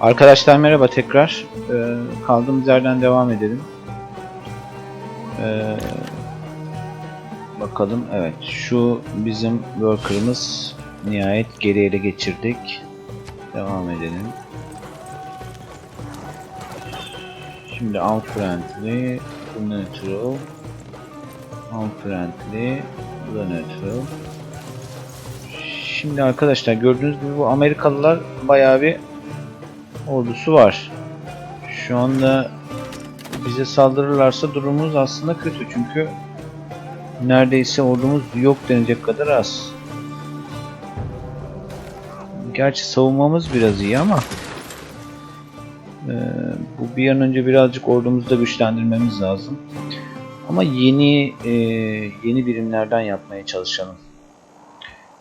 Arkadaşlar merhaba tekrar. Ee, kaldığımız yerden devam edelim. Ee, bakalım evet şu bizim worker'ımız nihayet geri ele geçirdik. Devam edelim. Şimdi unfriendly, neutral, unfriendly, neutral. Şimdi arkadaşlar gördüğünüz gibi bu Amerikalılar bayağı bir ordusu var. Şu anda bize saldırırlarsa durumumuz aslında kötü çünkü neredeyse ordumuz yok denecek kadar az. Gerçi savunmamız biraz iyi ama e, bu bir an önce birazcık ordumuzu da güçlendirmemiz lazım. Ama yeni e, yeni birimlerden yapmaya çalışalım.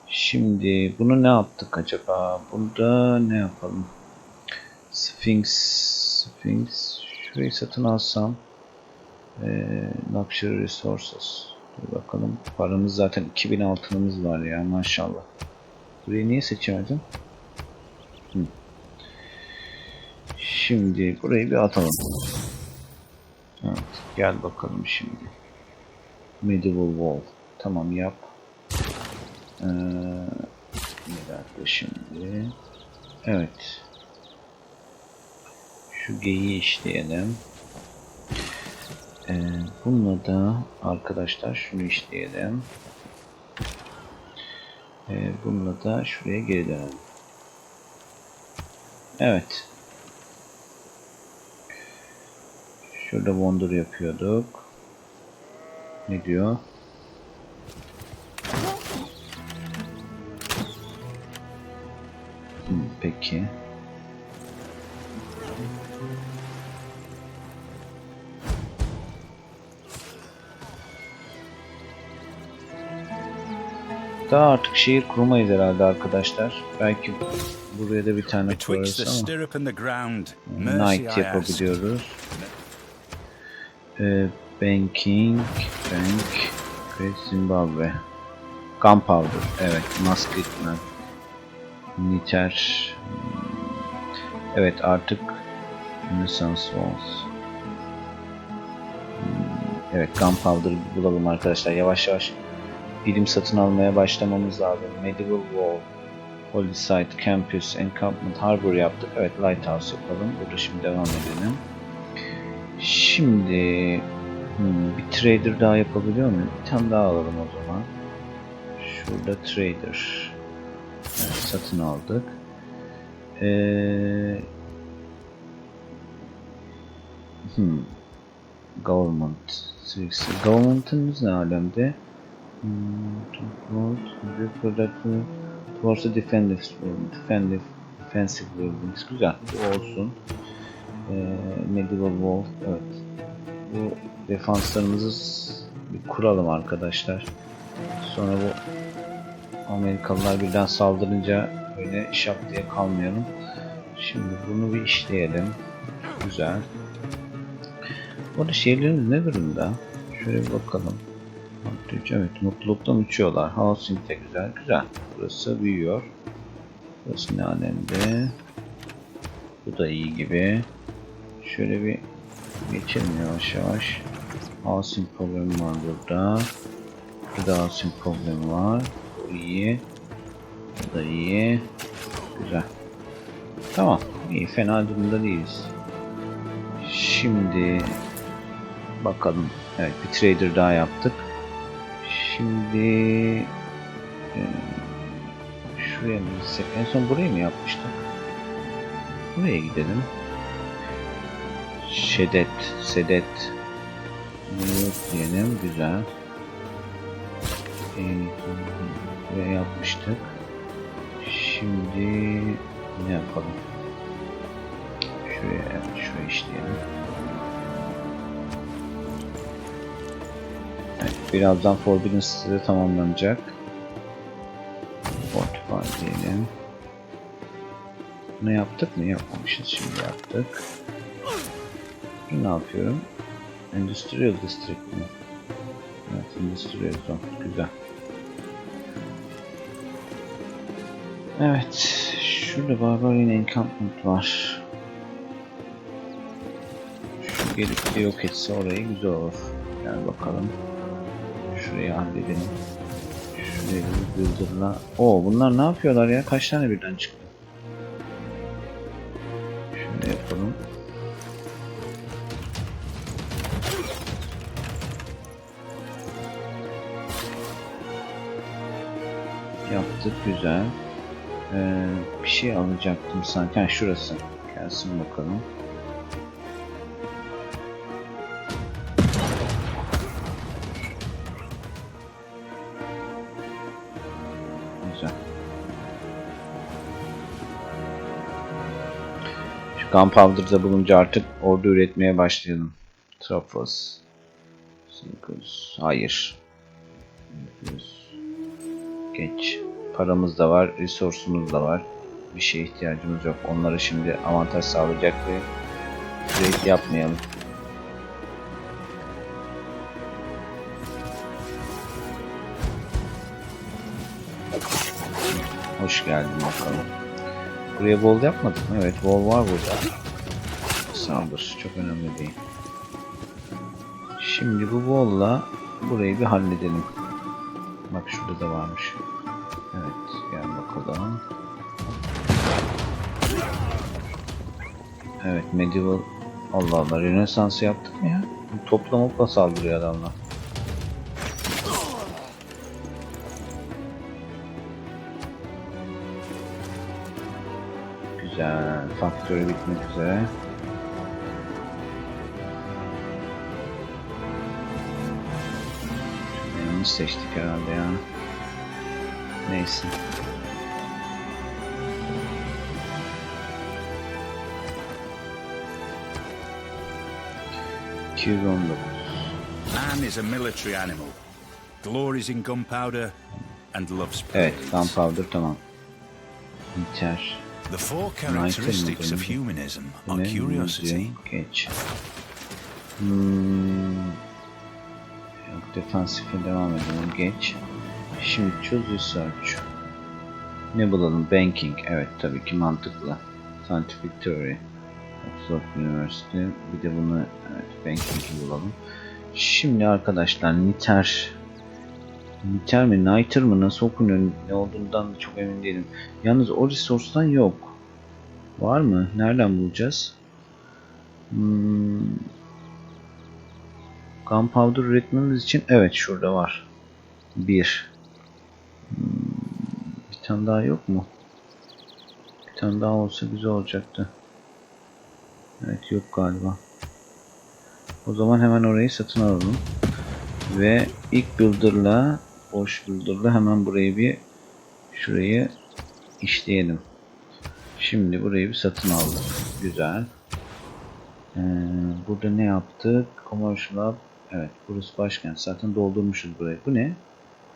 Şimdi bunu ne yaptık acaba? Burada ne yapalım? Sphinx, Sphinx. Şurayı satın alsam. Ee, luxury resources. Dur bakalım. Paramız zaten 2000 altınımız var ya maşallah. Burayı niye seçemedim? Hı. Şimdi burayı bir atalım. Evet, gel bakalım şimdi. Medieval Wall. Tamam yap. Ee, bir dakika şimdi. Evet. Şu geyiği işleyelim. Ee, bununla da arkadaşlar şunu işleyelim. Ee, bununla da şuraya geri dönelim. Evet. Şurada wonder yapıyorduk. Ne diyor? Hmm, Peki. Daha artık şehir kurmayız herhalde arkadaşlar. Belki buraya da bir tane koyarız ama ask. yapabiliyoruz. Ee, banking, bank, Great Zimbabwe. Gunpowder, evet, Musketman. Niter. Evet artık Renaissance Walls. Hmm, Evet Gunpowder'ı bulalım arkadaşlar. Yavaş yavaş birim satın almaya başlamamız lazım. Medieval Wall, Holy Site, Campus, Encampment, Harbor yaptık. Evet Lighthouse yapalım. Burada şimdi devam edelim. Şimdi hmm, bir trader daha yapabiliyor muyum? Bir tane daha alalım o zaman. Şurada trader. Evet, satın aldık. Ee, hmm, government. Government'ımız ne alemde? Hmm, to vote, to product, towards the defensive, defensive, defensive buildings. Güzel. Bu olsun. Ee, medieval wall. Evet. Bu defanslarımızı bir kuralım arkadaşlar. Sonra bu Amerikalılar birden saldırınca öyle şap diye kalmayalım. Şimdi bunu bir işleyelim. Güzel. Bu arada şehirlerimiz ne durumda? Şöyle bir bakalım. Evet mutluluktan uçuyorlar. Housing de güzel. Güzel. Burası büyüyor. Burası ne alemde? Bu da iyi gibi. Şöyle bir geçelim yavaş yavaş. Housing problemi var burada. Burada housing problemi var. Bu iyi. Bu da iyi. Güzel. Tamam. İyi. Fena durumda değiliz. Şimdi bakalım. Evet bir trader daha yaptık. Şimdi e, şuraya mı gitsek? En son burayı mı yapmıştık? Buraya gidelim. Şedet, sedet. Yok diyelim. Güzel. E, buraya yapmıştık. Şimdi ne yapalım? Şuraya, evet, şuraya işleyelim. Evet, birazdan Forbidden City'de tamamlanacak. Fortify diyelim. Ne yaptık mı? Yapmamışız. Şimdi yaptık. Şimdi ne yapıyorum? Industrial District mi? Evet, Industrial Zone. Güzel. Evet. Şurada Barbarian Encampment var. gelip de yok etse orayı güzel olur. Gel bakalım. Şurayı halledelim. Şurayı builder'la. Oo bunlar ne yapıyorlar ya? Kaç tane birden çıktı? Şunu yapalım. Yaptık güzel. Ee, bir şey alacaktım sanki. Ha, şurası. Gelsin bakalım. Gunpowder'da bulunca artık ordu üretmeye başlayalım. Tropos. Sinkos. Hayır. Yapıyoruz. Geç. Paramız da var, resource'umuz da var. Bir şeye ihtiyacımız yok. Onlara şimdi avantaj sağlayacak ve trade yapmayalım. Hoş geldin bakalım. Buraya wall yapmadık mı? Evet wall var burada. Saldır. Çok önemli değil. Şimdi bu wall'la burayı bir halledelim. Bak şurada da varmış. Evet gel bakalım. Evet medieval Allah Allah Rönesans'ı yaptık mı ya? Topla mopla saldırıyor adamlar. Güzel. Faktörü bitmek üzere. Yanlış seçtik herhalde ya. Neyse. Q19. Man is a military animal. Glories in gunpowder and loves Evet, gunpowder tamam. Biter. The four characteristics of humanism are curiosity, Geç. Hmm. Yok defansife devam edelim. Geç. Şimdi choose research. Ne bulalım? Banking. Evet tabii ki mantıklı. Scientific Theory. Oxford University. Bir de bunu evet Banking'i bulalım. Şimdi arkadaşlar Niter Niter mi? Niter mı? Nasıl okunuyor? Ne olduğundan da çok emin değilim. Yalnız o resource'dan yok. Var mı? Nereden bulacağız? Hmm. Gunpowder üretmemiz için evet şurada var. Bir. Hmm. Bir tane daha yok mu? Bir tane daha olsa güzel olacaktı. Evet yok galiba. O zaman hemen orayı satın alalım. Ve ilk builder'la boş builder'la hemen burayı bir şurayı işleyelim. Şimdi burayı bir satın aldık. Güzel. Ee, burada ne yaptık? Commercial Hub. Evet burası başkent. Zaten doldurmuşuz burayı. Bu ne?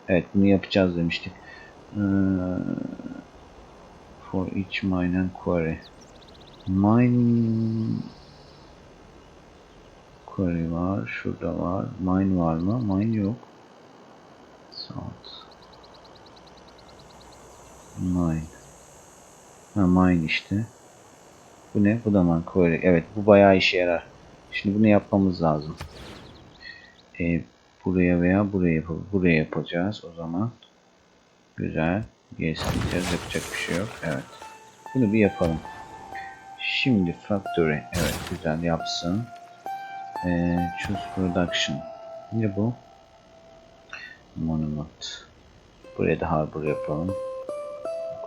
Evet bunu yapacağız demiştik. Ee, for each mine and quarry. Mine quarry var. Şurada var. Mine var mı? Mine yok. South. Mine. Ha mine işte. Bu ne? Bu da quarry. Evet bu bayağı işe yarar. Şimdi bunu yapmamız lazım. Ee, buraya veya buraya yap buraya yapacağız o zaman. Güzel. Yes diyeceğiz. Yapacak bir şey yok. Evet. Bunu bir yapalım. Şimdi factory. Evet güzel yapsın. Ee, choose production. Ne bu? Monument. Buraya da harbor yapalım.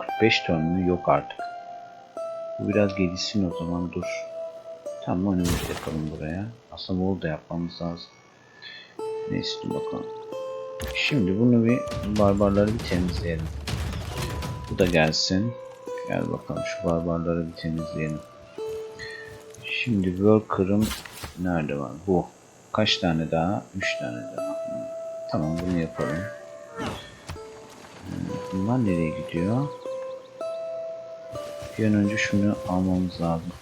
45 ton? Yok artık. Bu biraz gelişsin o zaman dur. Tam monument yapalım buraya. Aslında wall da yapmamız lazım. Neyse dur bakalım. Şimdi bunu bir barbarları bir temizleyelim. Bu da gelsin. Gel bakalım şu barbarları bir temizleyelim. Şimdi worker'ım nerede var? Bu. Kaç tane daha? 3 tane daha. Tamam bunu yapalım. Bunlar nereye gidiyor? Bir an önce şunu almamız lazım.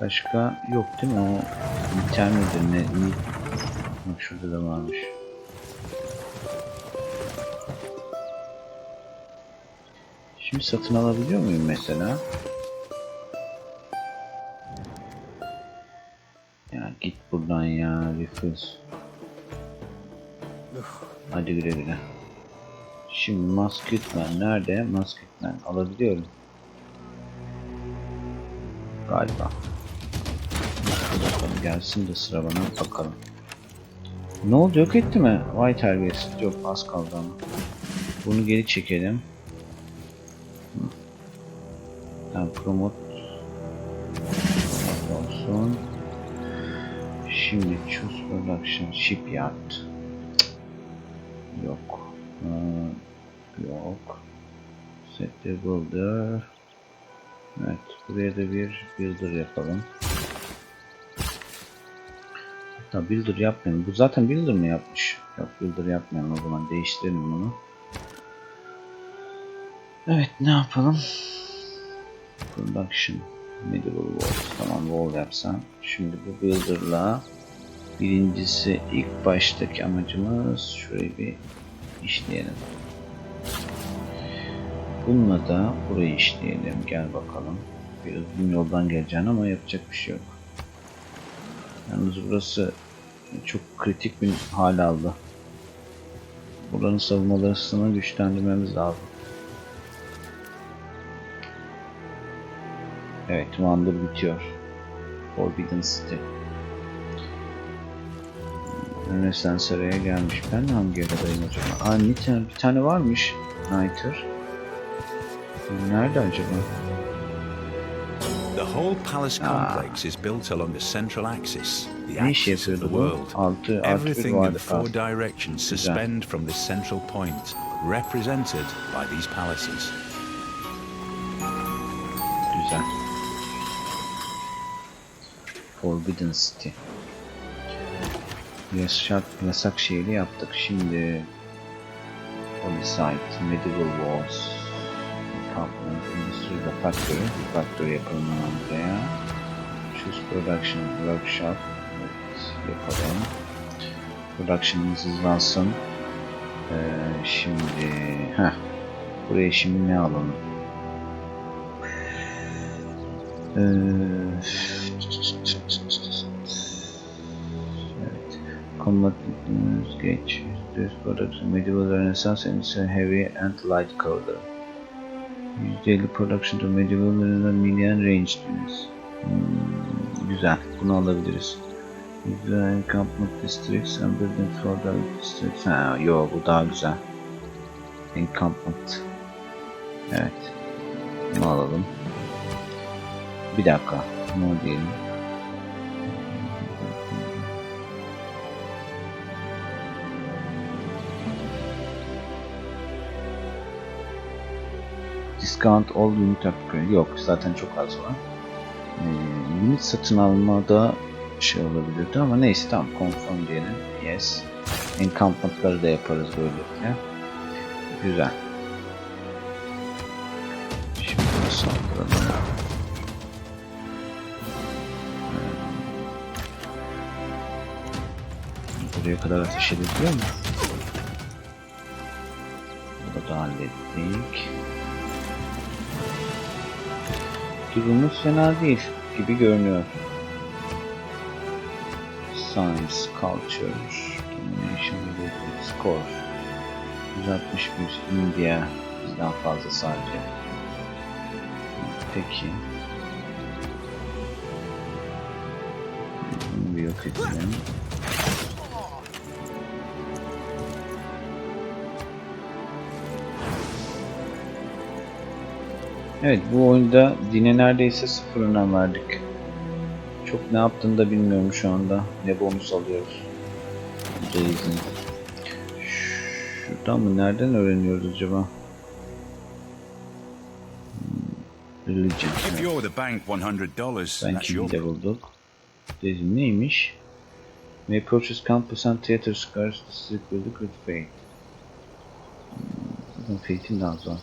Başka yok değil mi? O biter midir ne? Bak şurada da varmış. Şimdi satın alabiliyor muyum mesela? buradan ya refuse. Hadi güle güle. Şimdi Musketman nerede? Musketman alabiliyorum. Galiba. Bakalım gelsin de sıra bana bakalım. Ne oldu yok etti mi? Vay terbiyesiz. Yok az kaldı ama. Bunu geri çekelim. Tamam promote olsun. Şimdi choose production shipyard. Ee, yok. Set the builder. Evet. Buraya da bir builder yapalım. Hatta builder yapmayalım. Bu zaten builder mı yapmış? Yok builder yapmayalım o zaman. Değiştirelim bunu. Evet ne yapalım? Production. Medieval Walls. Tamam wall yapsam. Şimdi bu builder'la birincisi ilk baştaki amacımız şurayı bir işleyelim. Bununla da burayı işleyelim. Gel bakalım. Bir uzun yoldan geleceğin ama yapacak bir şey yok. Yalnız burası çok kritik bir hal aldı. Buranın savunmalarını güçlendirmemiz lazım. Evet, Wander bitiyor. Forbidden City. Rönesans saraya gelmiş. Ben hangi aradayım acaba? Aa, tane, bir tane varmış. Niter. Nerede acaba? The whole palace complex is built along the central axis, the axis of the world. Everything in the four directions suspend from this central point, represented by these palaces. Güzel. Forbidden City. Yasak, yasak şehri yaptık. Şimdi Holy Site, Medieval Walls, Encampment, Industry Factory. Factory yapalım buraya. Choose Production Workshop. Evet, yapalım. Production'ımız hızlansın. Ee, şimdi, heh, buraya şimdi ne alalım? Ee, Combat News Gauge. This product medieval renaissance and it's a heavy and light coder. %50 production to medieval and medium range diyoruz. Hmm, güzel. Bunu alabiliriz. Güzel encampment districts and building for the districts. Ha, yo bu daha güzel. Encampment. Evet. Bunu alalım. Bir dakika. Ne diyelim? Discount all unit upgrade. Yok zaten çok az var. Ee, unit satın almada şey olabilirdi ama neyse tamam confirm diyelim. Yes. Encampment'ları da yaparız böylelikle. Güzel. Şimdi saldıralım? Buraya kadar ateş edebiliyor mu? Bunu da hallettik. Durumumuz fena değil gibi görünüyor. Science, Culture, Domination, Related, Score 161 India bizden fazla sadece. Peki. Bunu bir yok edelim. Evet bu oyunda dine neredeyse sıfır önem verdik. Çok ne yaptığını da bilmiyorum şu anda. Ne bonus alıyoruz. Reis'in. Şuradan mı? Nereden öğreniyoruz acaba? Hmm, Religion. If evet. you're the bank $100, that's your Banking'i de bulduk. Dedi neymiş? May purchase campus and theater squares district building with fate. Hmm, Fate'in daha zor.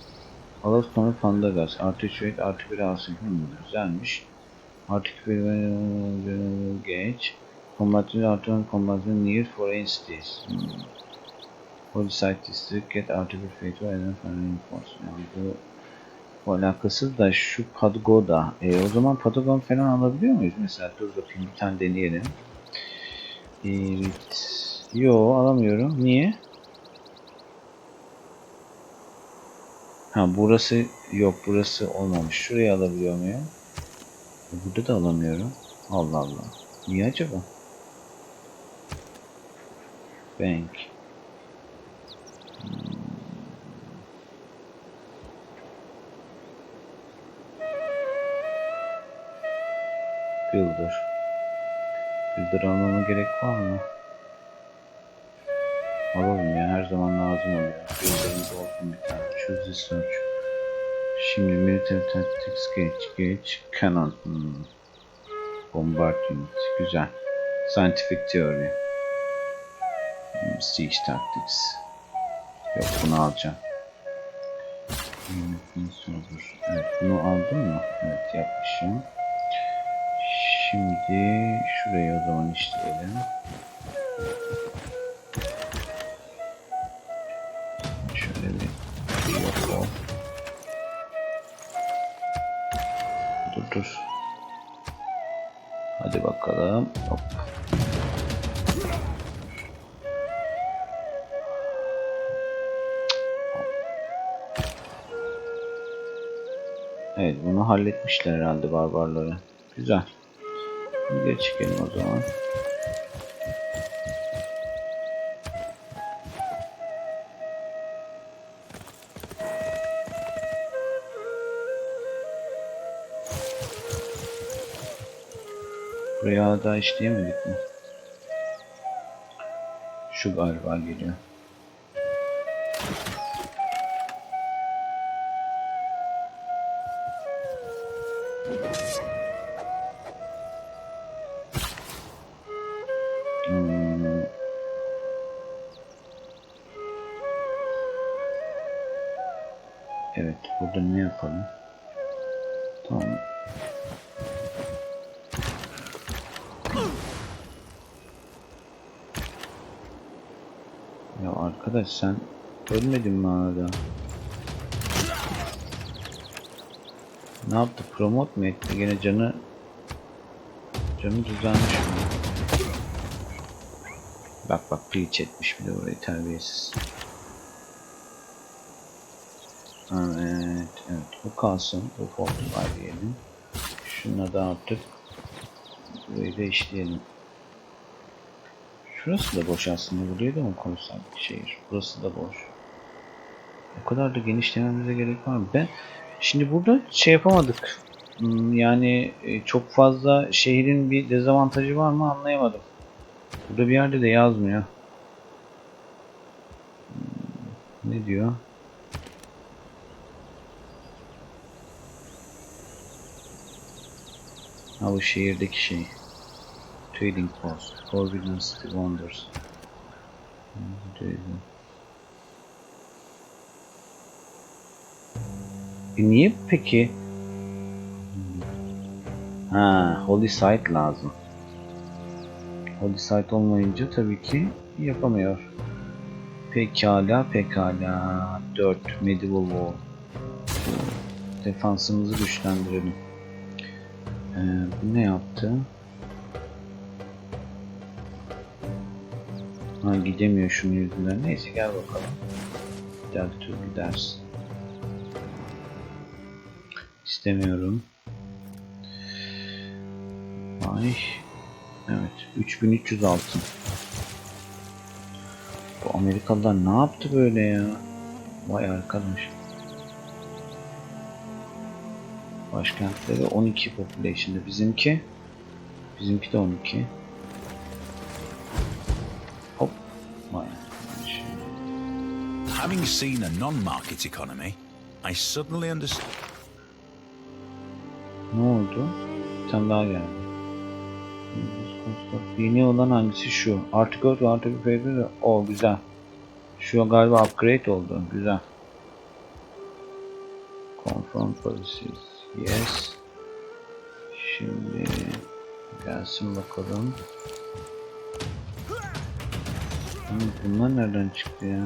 Allows sonra Fandagas. Artı 3 rate artı 1 alsın. Hmm, güzelmiş. Artı 2 bir geç. Combatant artı 1 combatant near foreign cities. Hmm. Holy site district get artı 1 fate ve eden falan reinforce. Yani bu alakasız da şu Pagoda. E, o zaman Patagon falan alabiliyor muyuz? Mesela dur bakayım bir tane deneyelim. Evet. Yo alamıyorum. Niye? Ha burası yok burası olmamış. Şurayı alabiliyor muyum? Burada da alamıyorum. Allah Allah. Niye acaba? Bank. Hmm. Builder. Builder almama gerek var mı? Alalım zaman lazım oluyor. Builder'ımız olsun bir tane. Choose the search. Şimdi military tactics geç geç. Cannon. Hmm. Bombard unit. Güzel. Scientific theory. Hmm, Siege tactics. Yok bunu alacağım. Server. Evet bunu aldım mı? Evet yapmışım. Şimdi şurayı o zaman işleyelim. Evet bunu halletmişler herhalde barbarları. Güzel. Geri çekelim o zaman. Buraya daha işleyemedik mi? Şu galiba geliyor. Arkadaş sen ölmedin mi hala? Ne yaptı? Promote mu etti? Gene canı canı düzelmiş mi? Bak bak preach etmiş bir de orayı terbiyesiz. Evet, evet. Bu kalsın. Bu fortify diyelim. Şuna da artık burayı da işleyelim. Şurası da boş aslında. Buraya da mı koysak şehir? Burası da boş. O kadar da genişlememize gerek var mı? Ben şimdi burada şey yapamadık. Hmm, Yani e, çok fazla şehrin bir dezavantajı var mı anlayamadım. Burada bir yerde de yazmıyor. Hmm, Ne diyor? Ha bu şehirdeki şey. Trading Post. Forbidden City Wonders. E niye peki? Ha, Holy Site lazım. Holy Site olmayınca tabii ki yapamıyor. Pekala, pekala. 4 Medieval Wall. Defansımızı güçlendirelim. Ee, bu ne yaptı? Ha gidemiyor şunun yüzünden. Neyse gel bakalım. Delta gidersin. İstemiyorum. Ay. Evet. 3300 altın. Bu Amerikalılar ne yaptı böyle ya? Vay arkadaş. Başkentleri 12 population'da. Bizimki bizimki de 12. Having seen a non-market economy, I suddenly understand. Ne oldu? Bir tane daha geldi. Yeni olan hangisi şu? Artı 4 ve artı bir favor. O güzel. Şu galiba upgrade oldu. Güzel. Confirm policies. Yes. Şimdi gelsin bakalım. Bunlar nereden çıktı ya?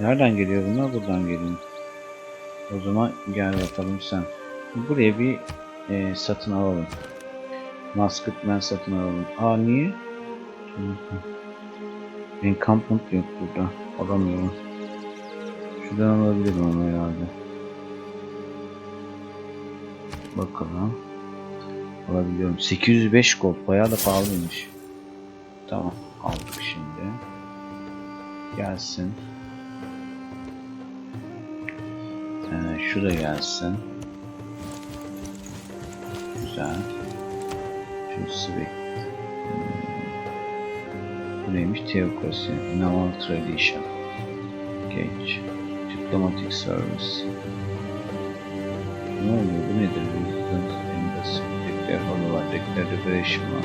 Nereden geliyor bunlar? Buradan geliyor. O zaman gel bakalım sen. Buraya bir e, satın alalım. Musketman satın alalım. Aa niye? Encampment yok burada. Alamıyorum. Şuradan alabilirim onu herhalde. Bakalım. Alabiliyorum. 805 gold. Bayağı da pahalıymış. Tamam. Aldık şimdi. Gelsin. Şu da gelsin. Güzel. Şu Swift. Hmm. Bu neymiş? Theocracy. Naval Tradition. Geç. Diplomatic Service. Ne oluyor? Bu nedir? Embassy. Declare Holo var. Declare Liberation var.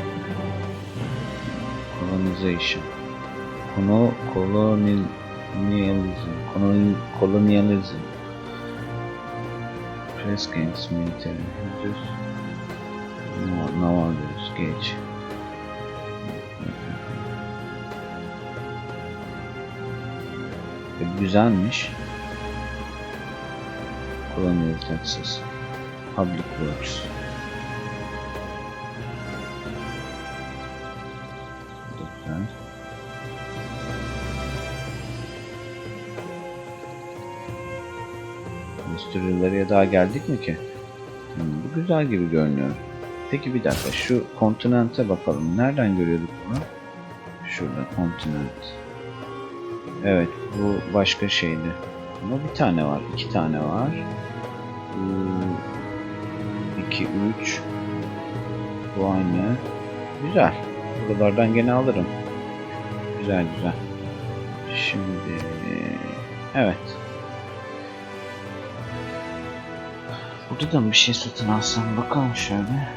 Colonization. Kono, colonialism. Koloni, colonialism. Press Gangs Military. Düz. No, naval diyoruz. Geç. E, güzelmiş. Colonial Texas. Public Works. Endüstrilere daha geldik mi ki? Hmm, bu güzel gibi görünüyor. Peki bir dakika şu kontinente bakalım. Nereden görüyorduk bunu? Şurada kontinent. Evet bu başka şeydi. Ama bir tane var. iki tane var. 2, 3. Bu aynı. Güzel. Buralardan gene alırım. Güzel güzel. Şimdi evet. Burada da mı bir şey satın alsam bakalım şöyle.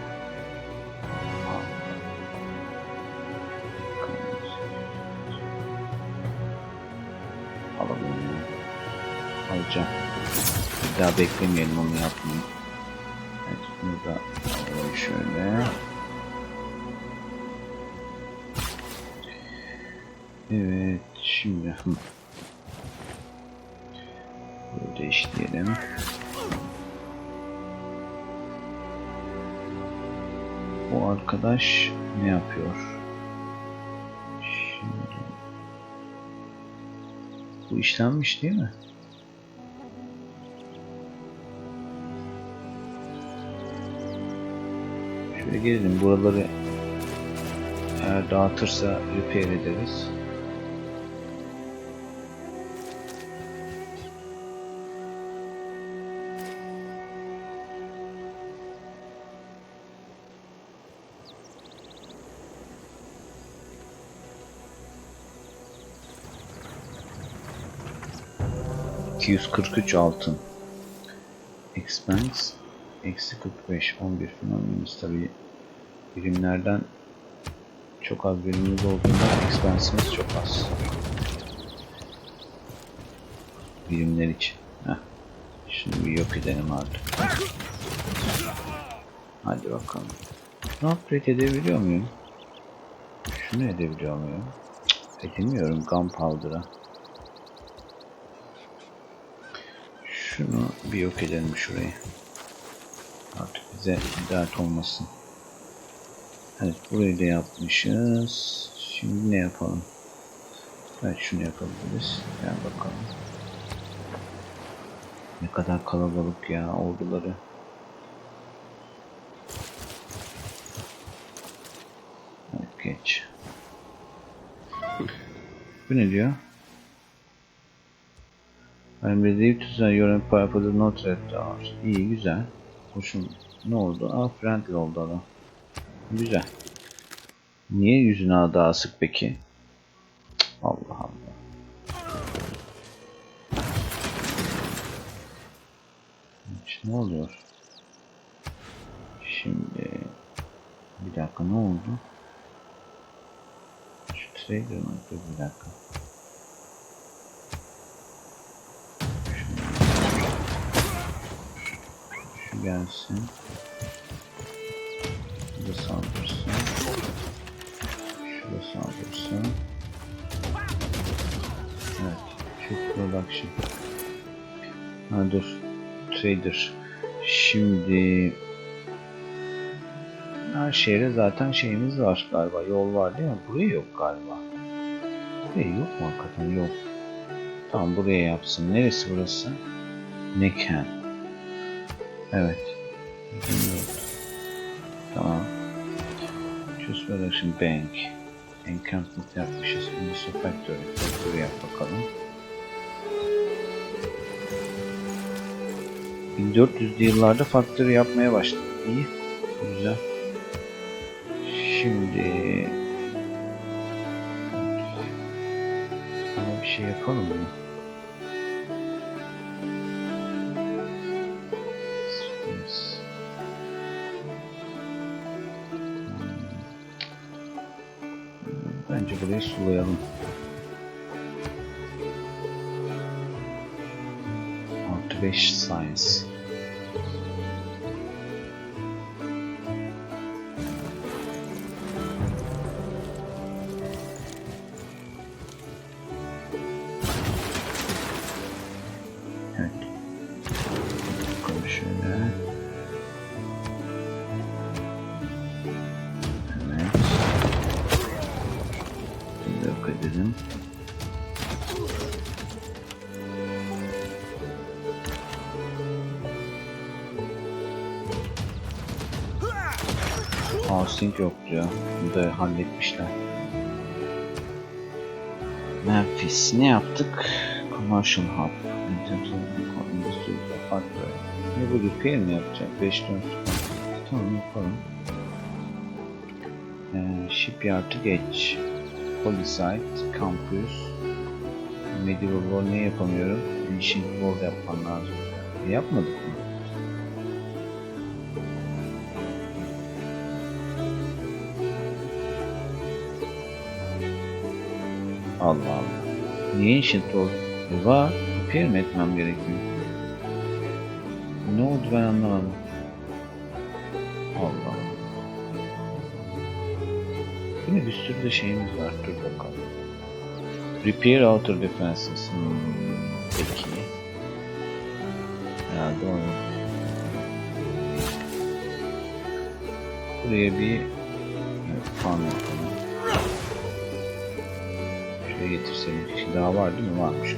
Alalım. Alacağım. Daha beklemeyelim onu yapmayı. Evet bunu da alalım şöyle. Evet şimdi. Böyle değiştirelim. Arkadaş ne yapıyor? Şimdi bu işlenmiş değil mi? Şöyle gelelim buraları eğer dağıtırsa repair ederiz. ...243 altın. Expense... ...eksi 45, 11 fenomenimiz tabi... ...birimlerden... ...çok az birimimiz olduğundan expense'imiz çok az. Birimler için. Heh. Şimdi bir yok edelim artık. Hadi bakalım. Ne upgrade edebiliyor muyum? Şunu edebiliyor muyum? Edemiyorum Gunpowder'a. Şunu bir yok edelim şurayı. Artık bize dert olmasın. Evet burayı da yapmışız. Şimdi ne yapalım? Evet şunu yapabiliriz. Gel bakalım. Ne kadar kalabalık ya orduları. Evet geç. Bu ne diyor? I'm relieved to say your empire for the not red hours. İyi güzel. Hoşum. Ne oldu? Aa friendly oldu adam. Güzel. Niye yüzüne daha asık peki? Allah Allah. Hiç Ne oluyor? Şimdi bir dakika ne oldu? Şu trader mı? Bir dakika. Gelsin. Bu da saldırsın. Şu da saldırsın. Evet. Şu production. Ha dur. trader. Şimdi her şehre zaten şeyimiz var galiba. Yol var değil mi? Buraya yok galiba. Buraya yok mu hakikaten? Yok. Tamam buraya yapsın. Neresi burası? Neken. Evet. Tamam. Choose Production Bank. Encampment yapmışız. Industry Factory. Factory yap bakalım. 1400'lü yıllarda factory yapmaya başladık. İyi. Güzel. Şimdi bir şey yapalım mı? Edelim. Housing yoktu ya. Bunu da halletmişler. Memphis. Ne yaptık? Commercial Hub. Industry Factory. Ne bu repair mi yapacak? 5 ton Tamam yapalım. Ee, shipyard'ı geç. Polysite, Campus, Medieval War ne yapamıyorum? Ancient War yapman lazım. E, yapmadık mı? Allah Allah. Niye Ancient War? E, var. Repair mi etmem gerekiyor? Ne oldu ben anlamadım. Allah Yine bir sürü de şeyimiz var. Dur bakalım. Repair Outer Defenses. Hmm, peki. Herhalde onu. Buraya bir farm yapalım. Şuraya getirselim. Şimdi daha var değil mi? Varmış.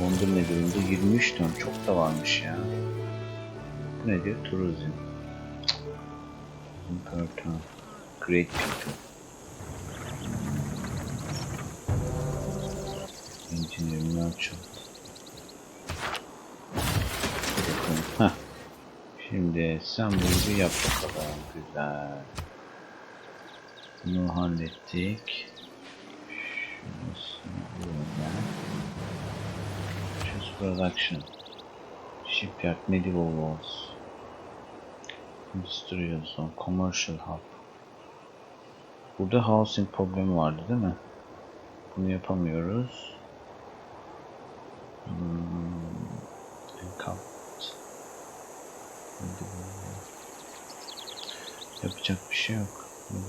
Londra ne durumda? 23 ton. Çok da varmış ya. Ne diyor? Turizm. Important. Great people. Engineering merchant. Bakalım. Heh. Şimdi sen bunu yap bakalım. Güzel. Bunu hallettik. Şurası böyle. Choose production. Shipyard medieval walls. Industrial zone, commercial hub. Burada housing problemi vardı değil mi? Bunu yapamıyoruz. Hmm. Yapacak bir şey yok. Hmm.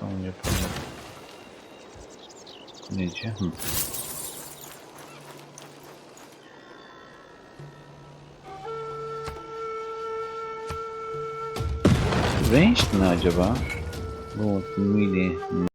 Tamam yapalım. Nece? Hı. Ranged mi acaba? Bu mili